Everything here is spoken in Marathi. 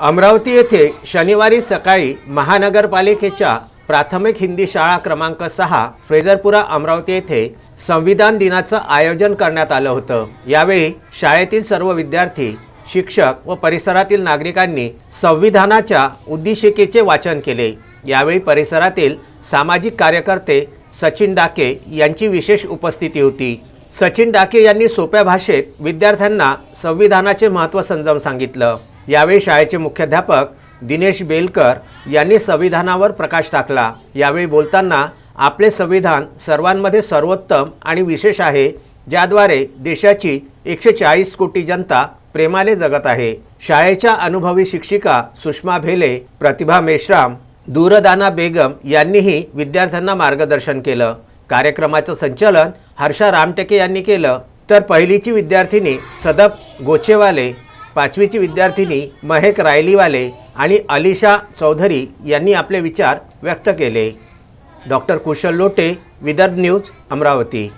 अमरावती येथे शनिवारी सकाळी महानगरपालिकेच्या प्राथमिक हिंदी शाळा क्रमांक सहा फ्रेझरपुरा अमरावती येथे संविधान दिनाचं आयोजन करण्यात आलं होतं. यावेळी शाळेतील सर्व विद्यार्थी शिक्षक व परिसरातील नागरिकांनी संविधानाच्या उद्दिशिकेचे वाचन केले. यावेळी परिसरातील सामाजिक कार्यकर्ते सचिन डाके यांची विशेष उपस्थिती होती. सचिन डाके यांनी सोप्या भाषेत विद्यार्थ्यांना संविधानाचे महत्त्व समजावून सांगितलं. यावेळी शाळेचे मुख्याध्यापक दिनेश बेलकर यांनी संविधानावर प्रकाश टाकला. यावेळी बोलताना आपले संविधान सर्वांमध्ये सर्वोत्तम आणि विशेष आहे ज्याद्वारे देशाची एकशे चाळीस कोटी जनता प्रेमाने जगत आहे. शाळेच्या अनुभवी शिक्षिका सुषमा भेले प्रतिभा मेश्राम दूरदाना बेगम यांनीही विद्यार्थ्यांना मार्गदर्शन केलं. कार्यक्रमाचं संचालन हर्षा रामटेके यांनी केलं. तर पहिलीची विद्यार्थिनी सदप गोछेवाले पाचवीची विद्यार्थिनी महेक रायलीवाले आणि अलिशा चौधरी यांनी आपले विचार व्यक्त केले. Doctor Kushal Lote Vidarbha news Amravati.